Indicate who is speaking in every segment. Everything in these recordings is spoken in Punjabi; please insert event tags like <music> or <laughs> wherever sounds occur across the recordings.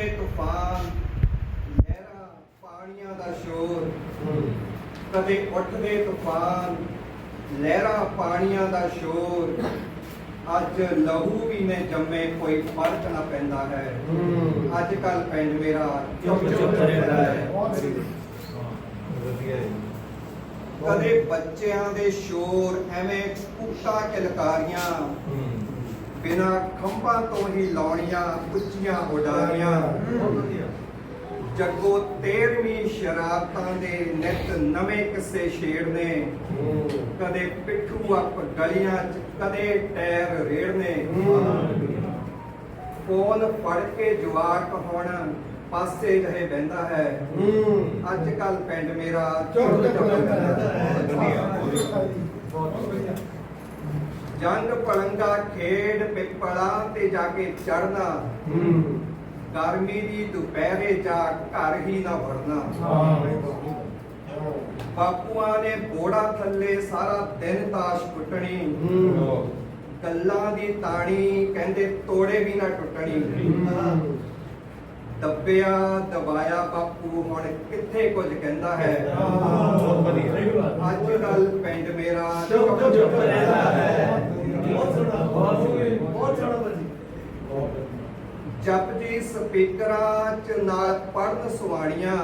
Speaker 1: ਉੱਠਦੇ ਤੂਫਾਨ ਲਹਿਰਾਂ ਪਾਣੀਆਂ ਦਾ ਸ਼ੋਰ। ਕਦੇ ਉੱਠਦੇ ਤੂਫਾਨ ਲਹਿਰਾਂ ਪਾਣੀਆਂ ਦਾ ਸ਼ੋਰ। ਅੱਜ ਲਹੂ ਵੀ ਨੇ ਜੰਮੇ ਕੋਈ ਫ਼ਰਕ ਨਾ ਪੈਂਦਾ ਹੈ। ਅੱਜ ਕੱਲ ਪਿੰਡ ਮੇਰਾ ਚੁੱਪ ਚੁੱਪ ਰਹਿੰਦਾ ਹੈ। ਕਦੇ ਬੱਚਿਆਂ ਦੇ ਸ਼ੋਰ ਐਵੇਂ ਕੁੱਤਾ ਕਿਲਕਾਰੀਆਂ ਬਿਨਾ ਖੰਭਾਂ ਤੋਂ ਹੀ ਲਾਉਣੀਆਂ ਉੱਚੀਆਂ ਉਡਾਰੀਆਂ। ਜੱਗੋ 13ਵੀਂ ਸ਼ਰਾਰਤਾਂ ਦੇ ਨਿਤ ਨਵੇਂ ਕਿੱਸੇ ਛੇੜਨੇ। ਕਦੇ ਪਿੱਠੂ ਅੱਪ ਗਲੀਆਂ 'ਚ ਕਦੇ ਟਾਇਰ ਰੇੜਨੇ। ਫੋਨ ਫੜ ਕੇ ਜਵਾਕ ਹੁਣ ਪਾਸੇ ਜਹੇ ਬਹਿੰਦਾ ਹੈ। ਅੱਜ ਕੱਲ ਪਿੰਡ ਮੇਰਾ ਚੁੱਪ ਚੁੱਪ ਰਹਿੰਦਾ ਹੈ। ਜੰਗ ਪਲੰਗਾ ਖੇਡ ਪਿੱਪਲਾਂ ਤੇ ਜਾ ਕੇ ਚੜਨਾ ਗਰਮੀ ਦੀ ਦੁਪਹਿਰੇ ਜਾ ਘਰ ਹੀ ਨਾ ਵੜਨਾ। ਬਾਪੂਆਂ ਨੇ ਬੋੜਾ ਥੱਲੇ ਸਾਰਾ ਦਿਨ ਤਾਸ਼ ਕੁੱਟਣੀ। ਗੱਲਾਂ ਦੀ ਤਾਣੀ ਕਹਿੰਦੇ ਤੋੜੇ ਵੀ ਨਾ ਟੁੱਟਣੀ। ਦੱਬਿਆ ਦਬਾਇਆ ਬਾਪੂ ਹੁਣ ਕਿੱਥੇ ਕੁਝ ਕਹਿੰਦਾ ਹੈ? ਅੱਜ ਕੱਲ ਪਿੰਡ ਮੇਰਾ
Speaker 2: ਚੁੱਪ ਚੁੱਪ। ਰਹਿੰਦਾ ਹੈ
Speaker 3: ਬਹੁਤ ਸੋਹਣਾ ਬਹੁਤ ਸੋਹਣਾ ਬਹੁਤ ਸੋਹਣਾ ਭਾਜੀ
Speaker 1: ਜਪਜੀ ਸਪੀਕਰਾਂ ਚ ਨਾਲ ਪੜਨ ਸੁਆਣੀਆਂ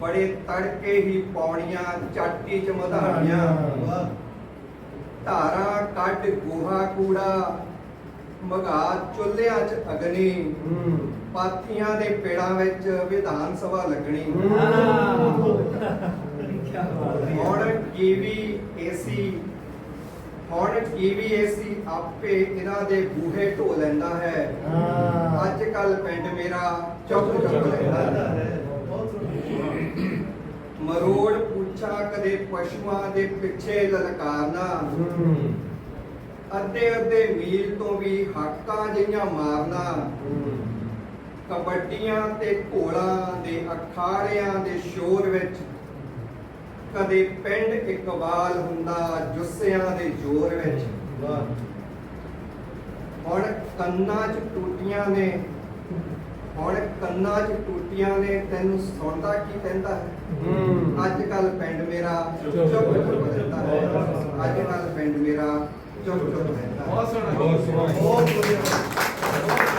Speaker 1: ਬੜੇ ਤੜਕੇ ਹੀ ਪੌਣੀਆਂ ਚਾਟੀ ਚ ਮਧਾਣੀਆਂ।
Speaker 3: ਵਾਹ।
Speaker 1: ਧਾਰਾਂ ਕੱਢ ਗੋਹਾ ਕੂੜਾ ਮਗਾ ਚੁੱਲ੍ਹਿਆਂ ਚ ਅਗਨੀ। ਪਾਥੀਆਂ ਦੇ ਪੇੜਾਂ ਵਿੱਚ ਵਿਧਾਨ ਸਭਾ ਲੱਗਣੀ। <laughs> ਹੁਣ ਟੀਵੀ ਏਸੀ ਹੁਣ ਟੀਵੀ ਏਸੀ ਆਪੇ ਇਹਨਾਂ ਦੇ ਬੂਹੇ ਢੋ ਲੈਂਦਾ ਹੈ। ਅੱਜ ਕੱਲ ਪਿੰਡ ਮੇਰਾ ਚੁੱਪ ਚੁੱਪ ਰਹਿੰਦਾ ਹੈ। ਮਰੋੜ ਪੁੱਛਾ ਕਦੇ ਪਸ਼ੂਆਂ ਦੇ ਪਿੱਛੇ ਲਲਕਾਰਨਾ। ਅੱਧੇ ਅੱਧੇ ਮੀਲ ਤੋਂ ਵੀ ਹਾਕਾਂ ਜਿਹੀਆਂ ਮਾਰਨਾ। ਕਬੱਡੀਆਂ ਤੇ ਘੋਲਾਂ ਦੇ ਅਖਾੜਿਆਂ ਦੇ ਸ਼ੋਰ ਵਿੱਚ ਕਦੇ ਪਿੰਡ ਇਕਬਾਲ ਹੁੰਦਾ ਜੁੱਸਿਆਂ ਦੇ ਜ਼ੋਰ ਵਿੱਚ। ਹੁਣ ਕੰਨਾਂ 'ਚ ਟੂਟੀਆਂ ਨੇ। ਹੁਣ ਕੰਨਾਂ 'ਚ ਟੂਟੀਆਂ ਨੇ ਤੈਨੂੰ ਸੁਣਦਾ ਕੀ ਕਹਿੰਦਾ ਹੈ? ਅੱਜ ਕੱਲ ਪਿੰਡ ਮੇਰਾ ਚੁੱਪ ਚੁੱਪ ਰਹਿੰਦਾ ਹੈ। ਅੱਜ ਕੱਲ ਪਿੰਡ ਮੇਰਾ ਚੁੱਪ ਚੁੱਪ ਰਹਿੰਦਾ
Speaker 3: ਬਹੁਤ ਸੋਹਣਾ
Speaker 2: ਬਹੁਤ ਸੋਹਣਾ।
Speaker 3: ਬਹੁਤ ਵਧੀਆ।